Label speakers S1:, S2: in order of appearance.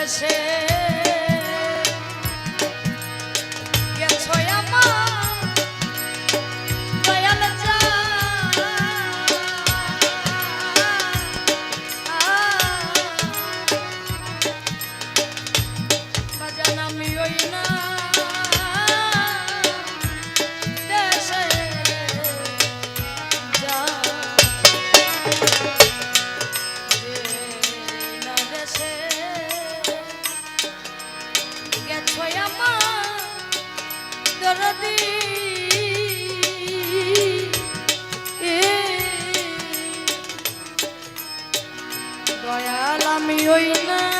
S1: deixei আমি ওই না